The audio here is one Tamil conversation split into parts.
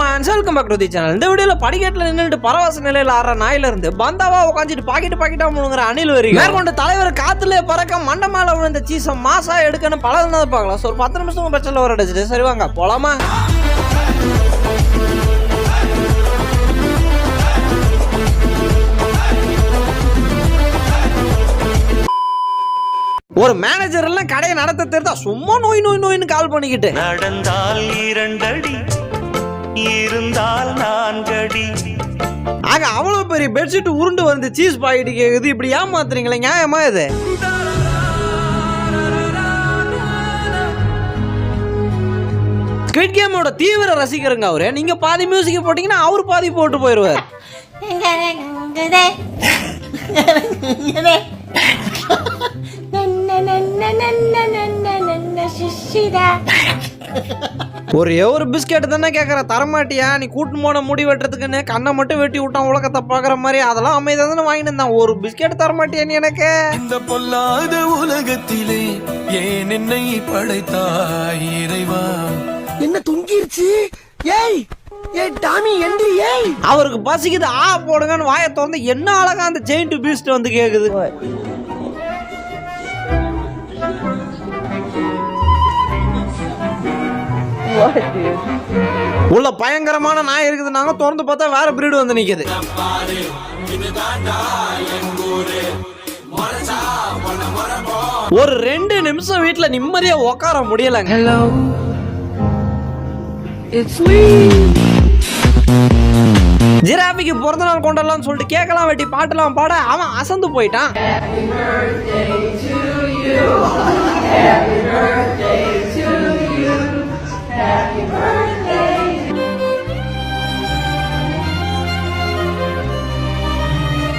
Man welcome back to the channel இந்த வீடியோல படிக்கட்டுல நின்றுட்டு பரவச நிலையில ஆற நாயில இருந்து பந்தாவா உட்காந்துட்டு பாக்கெட் பாக்கெட்டா முழுங்குற அணில் வரி மேற்கொண்டு தலைவர் காத்துல பறக்க மண்ட மேல விழுந்த சீச மாசா எடுக்கணும் பல பார்க்கலாம். ஸோ ஒரு பத்து நிமிஷம் பிரச்சனை வர அடிச்சிட்டு. சரி வாங்க போலாமா? ஒரு மேனேஜர் எல்லாம் கடையை நடத்த தெரிந்தா சும்மா நோய் நோய் நோயின்னு கால் பண்ணிக்கிட்டு. நடந்தால் இரண்டடி. இருந்தால் நான்கடி. ஆக அவ்வளவு பெரிய பெட்ஷீட் உருண்டு வந்து சீஸ் பாக்கெட் கேக்குது இப்படி ஏமாத்துறீங்களே நியாயமா இது? ஸ்குவிட் கேமோட தீவிர ரசிகருங்க அவரு. நீங்க பாதி மியூசிக் போட்டீங்கன்னா அவர் பாதி போட்டு போயிருவார் ஒரே ஒரு பிஸ்கெட் தானே கேட்குற தரமாட்டியா? நீ கூட்டு போன முடி வெட்டுறதுக்குன்னு கண்ணை மட்டும் வெட்டி விட்டான் உலகத்தை பார்க்குற மாதிரி. அதெல்லாம் அமைதியாக தானே வாங்கிட்டு இருந்தான். ஒரு பிஸ்கெட் தரமாட்டியா நீ எனக்கு? இந்த பொல்லாத உலகத்திலே ஏன் என்னை படைத்தாய் இறைவா? என்ன தொங்கிருச்சு? ஏய் ஏய் டாமி எந்திரி ஏய். அவருக்கு பசிக்குது ஆ போடுங்கன்னு வாயை திறந்து என்ன அழகா அந்த செயின் டு பீஸ்ட் வந்து கேக்குது. உள்ள பயங்கரமான நாய் இருக்குது. நாங்க திறந்து பார்த்தா வேற பிரீடு வந்து நிக்குது. ஒரு ரெண்டு நிமிஷம் வீட்டுல நிம்மதியா உட்கார முடியலங்க. ஜிராஃபிக்கு பிறந்த நாள் கொண்டாடலாம்னு சொல்லிட்டு கேட்கலாம் வெட்டி பாட்டெல்லாம் பாட அவன் அசந்து போயிட்டான்.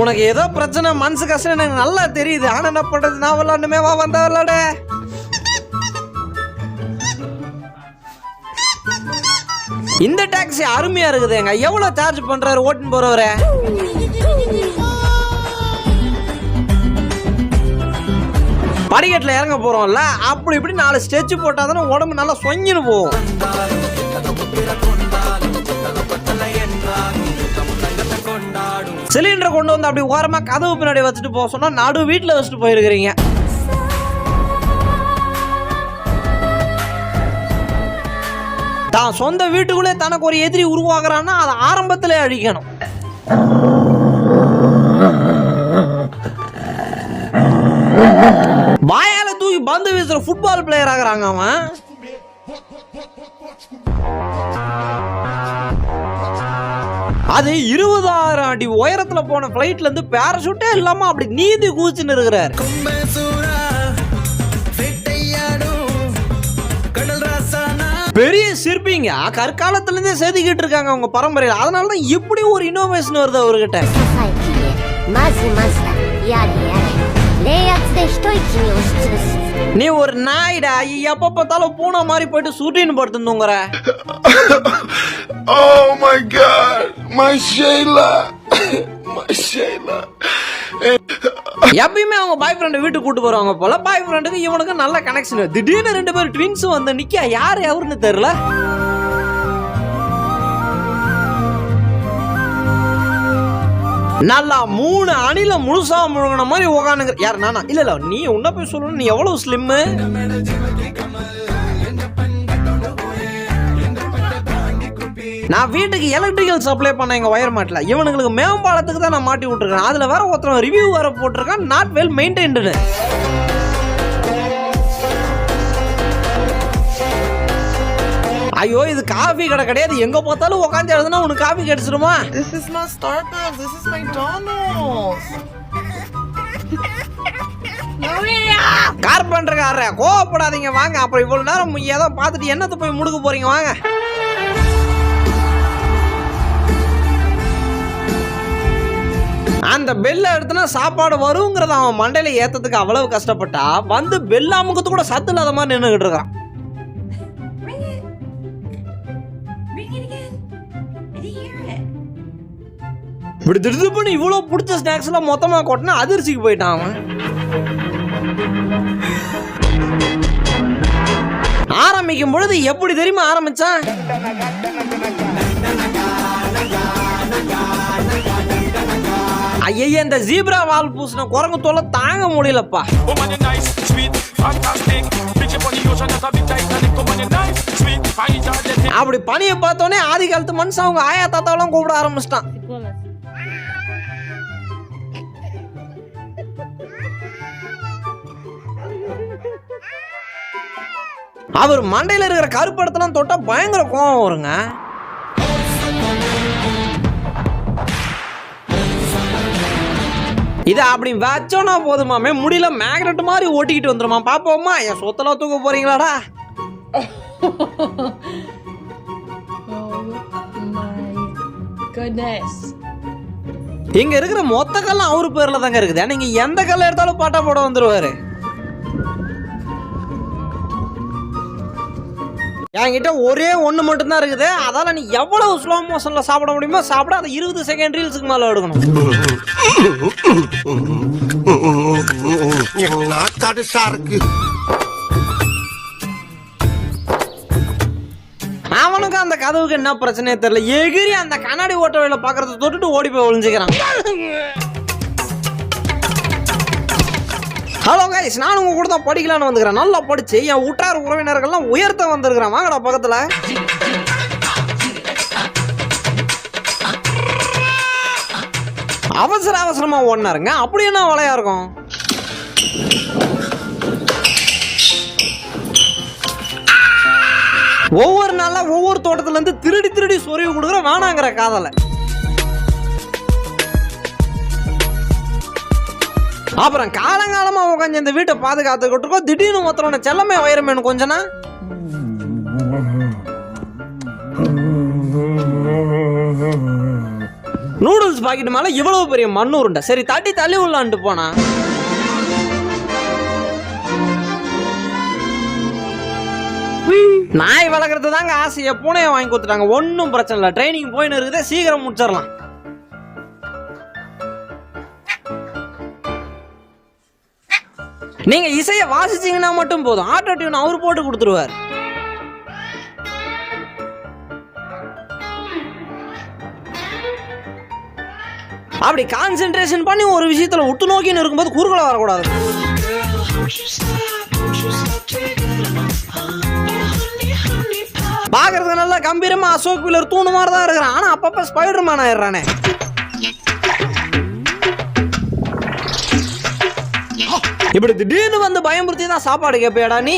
உனக்கு ஏதோ பிரச்சனை மனசு கஷ்டம் எனக்கு நல்லா தெரியுது. ஆனா என்ன பண்றது? நான் விளாண்டுமே வா வந்தா விளாட இந்த டாக்ஸி அருமையா இருக்குதுங்க எவ்வளவு சார்ஜ் பண்றாரு? ஓட்டுன்னு போறவரு. படிக்கட்டில் இறங்க போறோம்ல அப்படி இப்படி நாலு ஸ்டெச்சு போட்டால் தானே உடம்பு நல்லா சொங்கின்னு போகும். சிலிண்டரை கொண்டு வந்து அப்படி ஓரமா கதவு பின்னாடி வச்சுட்டு போக சொன்னால் நடு வீட்டில் வச்சுட்டு போயிருக்கிறீங்க. தான் சொந்த வீட்டுக்குள்ளே தனக்கு ஒரு எதிரி உருவாக்குறான்னா அதை ஆரம்பத்திலே அழிக்கணும். வாயால தூக்கி பந்து வீசுற ஃபுட்பால் பிளேயர் ஆகிறாங்க அவன். அது இருபதாயிரம் அடி உயரத்துல போன பிளைட்ல இருந்து பேரஷூட்டே இல்லாம அப்படி நீதி குதிச்சுன்னு இருக்கிறார். பெரிய சிற்பிங்க. கற்காலத்திலேருந்தே செதுக்கிட்டு இருக்காங்க அவங்க பரம்பரையில். அதனால தான் இப்படி ஒரு இன்னோவேஷன் வருது அவர்கிட்ட. நீ ஒரு நாயிடா எப்ப பார்த்தாலும் பூனை மாதிரி போயிட்டு சூட்டின்னு படுத்துங்கிற oh my Shayla, my Shayla. எப்பயுமே அவங்க பாய் ஃப்ரெண்டை வீட்டுக்கு கூட்டு போறவங்க போல. பாய் ஃப்ரெண்டுக்கு இவனுக்கு நல்ல கனெக்ஷன் திடீர்னு ரெண்டு பேரும் ட்வின்ஸும் வந்து நிக்க யார் எவருன்னு தெரியல. நல்லா மூணு அணில முழுசா முழுங்கின மாதிரி உகானுங்க யார் நானா? இல்ல இல்ல நீ உன்ன போய் சொல்லணும். நீ எவ்வளவு ஸ்லிம்மு நான் வீட்டுக்கு எலக்ட்ரிக்கல் சப்ளை பண்ண எங்க ஒயர் மாட்டல. இவனுங்களுக்கு மேம்பாலத்துக்கு தான் நான் மாட்டி விட்டுருக்கேன். அதுல வேற ஒருத்தன் ரிவ்யூ வேற போட்டிருக்கான். நாட் வெல் மெயின்டைன்டு ஐயோ இது காஃபி கடை கிடையாது. எங்க பார்த்தாலும் உட்காந்து எழுதுனா உனக்கு காஃபி கிடைச்சிருமா? This is not Starbucks. This is McDonald's. கார்பெண்டர்காரர கோவப்படாதீங்க. வாங்க அப்புறம் இவ்வளவு நேரம் ஏதோ பார்த்துட்டு என்னத்தை போய் முடுக்க போறீங்க? வாங்க. அந்த பெல்ல எடுத்துனா சாப்பாடு வருங்கிறத அவன் மண்டையில ஏத்ததுக்கு அவ்வளவு கஷ்டப்பட்டா வந்து பெல் அமுக்கத்து கூட சத்து இல்லாத மாதிரி நின்றுகிட்டு இருக்கான். இப்படி திருது பண்ணி இவ்வளோ பிடிச்ச ஸ்நாக்ஸ் எல்லாம் கொட்டினா அதிர்ச்சிக்கு போயிட்டான் அவன். ஆரம்பிக்கும் பொழுது எப்படி தெரியுமா ஆரம்பிச்சான்? ஐயய்ய இந்த ஜீப்ரா வால் பூசின குரங்கு தொல்லை தாங்க முடியலப்பா. அப்படி பனியை பார்த்தோன்னே ஆதி காலத்து மனுஷன் அவங்க ஆயா தாத்தாவெல்லாம் கூப்பிட ஆரம்பிச்சிட்டான். அவர் மண்டையில இருக்கிற கருப்படத்தெல்லாம் தொட்டா பயங்கர கோவம் வருங்க. இதை அப்படி வச்சோன்னா போதுமாமே. முடியல மேக்னெட் மாதிரி ஓட்டிக்கிட்டு வந்துருமா. பாப்போமா என் சொத்தெல்லாம் தூக்க போறீங்களாடா. Goodness. இங்க இருக்கிற மொத்த கல்லும் அவரு பேர்ல தாங்க இருக்குது. நீங்க எந்த கல்ல எடுத்தாலும் பாட்டா போட வந்துருவாரு. என்கிட்ட ஒரே ஒண்ணு மட்டும்தான் இருக்குது. அதால நீ எவ்வளவு ஸ்லோ மோஷன்ல சாப்பிட முடியுமோ சாப்பிட அதை இருபது செகண்ட் ரீல்ஸுக்கு மேல எடுக்கணும். அவனுக்கு அந்த கதவுக்கு என்ன பிரச்சனையே தெரியல. எகிரி அந்த கண்ணாடி ஓட்ட வேலை பாக்குறத தொட்டுட்டு ஓடி போய் ஒளிஞ்சுக்கிறான். ஹலோ கைஸ் நான் உங்க கூட தான் படிக்கலான்னு வந்துக்கிறேன் நல்லா படிச்சு என் உற்றார் உறவினர்கள்லாம் உயர்த்த வந்திருக்கிறேன். வாங்கடா பக்கத்துல. அவசர அவசரமா ஓடினாருங்க. அப்படி என்ன வலையா இருக்கும்? ஒவ்வொரு நாளாக ஒவ்வொரு தோட்டத்துலேருந்து திருடி திருடி சொருவி கொடுக்குற வேணாங்கிற காதலை. அப்புறம் காலங்காலமா உட்காந்து இந்த வீட்டை பாதுகாத்துக்கிட்டு இருக்கோம் திடீர்னு ஒருத்தரோட செல்லமே வைரமேனு கொஞ்சனா நூடுல்ஸ் பாக்கெட் மேல இவ்வளவு பெரிய மண்ணு உருண்டை. சரி தட்டி தள்ளி உள்ளான்ட்டு போனா. நாய் வளர்க்குறது தாங்க ஆசையை பூனையை வாங்கி கொடுத்துட்டாங்க. ஒன்றும் பிரச்சனை இல்லை. ட்ரைனிங் போயின்னு இருக்குது. சீக்கிரம் முடிச்சிடலாம். நீங்க இசையை வாசிச்சீங்கன்னா மட்டும் போதும். ஆட்டோ டியூன் அவர் போட்டு கொடுத்துருவார். அப்படி கான்சென்ட்ரேஷன் பண்ணி ஒரு விஷயத்துல உத்து நோக்கின்னு இருக்கும்போது குறுக்கல வரக்கூடாது. பாக்குறது நல்லா கம்பீரமா அசோக் பில்லர் தூணு மாதிரி தான் இருக்கிறான். ஆனா அப்பப்ப ஸ்பைடர் மேன் ஆயிடுறானே. இப்படி திடீர்னு வந்து பயமுறுத்தி தான் சாப்பாடு கேட்பியாடா நீ?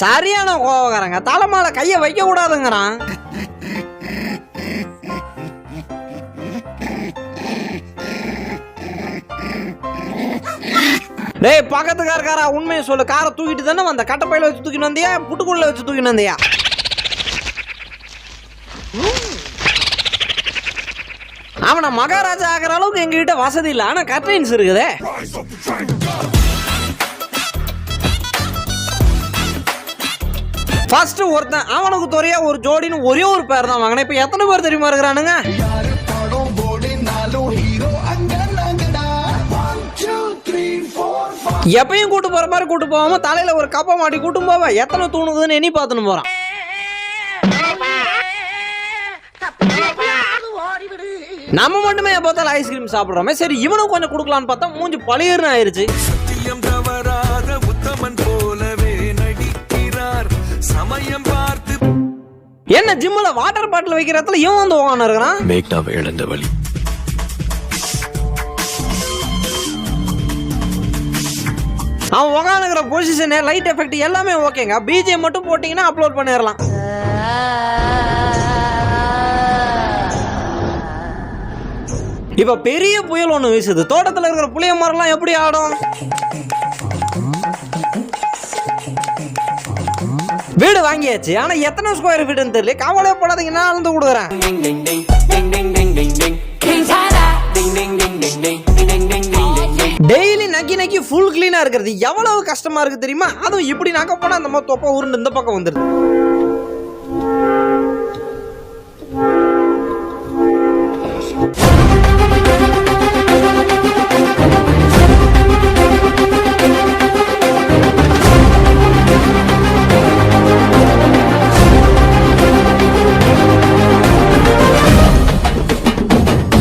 சரியான கோவக்காரங்க. தலைமால கைய வைக்க கூடாதுங்கிறான் டேய் பக்கத்துக்காரக்காரா உண்மையை சொல்லு. காரை தூக்கிட்டு தானே வந்த? கட்டப்பையில வச்சு தூக்கிட்டு வந்தியா? புட்டுக்குள்ள வச்சு தூக்கிட்டு வந்தியா? அவனை மகாராஜா ஆகிற அளவுக்கு எங்ககிட்ட வசதி இல்லை. ஆனா கட்ரைன்ஸ் இருக்குதே. ஃபர்ஸ்ட் ஒருத்தன் அவனுக்கு துறையா ஒரு ஜோடின்னு ஒரே ஒரு பேர் தான் வாங்கினேன். இப்போ எத்தனை பேர் தெரியுமா இருக்கிறானுங்க? எப்பயும் கூட்டு போற மாதிரி கூட்டு போகாம தலையில ஒரு கப்ப மாட்டி கூட்டு போவா. எத்தனை தூணுதுன்னு எண்ணி பார்த்துன்னு போறான். நம்ம மட்டுமே பார்த்தாலும் ஐஸ்கிரீம் சாப்பிடுறோமே. சரி இவனும் கொஞ்சம் கொடுக்கலான்னு பார்த்தா மூஞ்சி பழையர்னு ஆயிருச்சு. சத்தியம் தவறாத உத்தமன் போலவே நடிக்கிறார். சமயம் பார்த்து என்ன ஜிம்ல வாட்டர் பாட்டில் வைக்கிற இடத்துல இவன் வந்து உட்காந்து இருக்கிறான் மேக்னாவை இழந்த வழி. அவன் உட்காந்துக்கிற பொசிஷனு லைட் எஃபெக்ட் எல்லாமே ஓகேங்க பிஜே மட்டும் போட்டிங்கன்னா அப்லோட் பண்ணிடலாம். இப்ப பெரிய புயல் ஒண்ணு வீசுது. தோட்டத்துல இருக்கிற புளிய மரம்லாம் எப்படி ஆடும்? வீடு வாங்கியாச்சு. ஆனா எத்தனை ஸ்கொயர் ஃபீட்னு தெரியல. கவலைப்படாதீங்க நான் அளந்து கொடுக்குறேன். டெய்லி நக்கி நக்கி ஃபுல் கிளீனா இருக்கிறது. எவ்வளவு கஷ்டமா இருக்கு தெரியுமா? அதுவும் இப்படி நக்க போனா அந்த மாதிரி தொப்பை உருண்டு இந்த பக்கம் வந்துருது.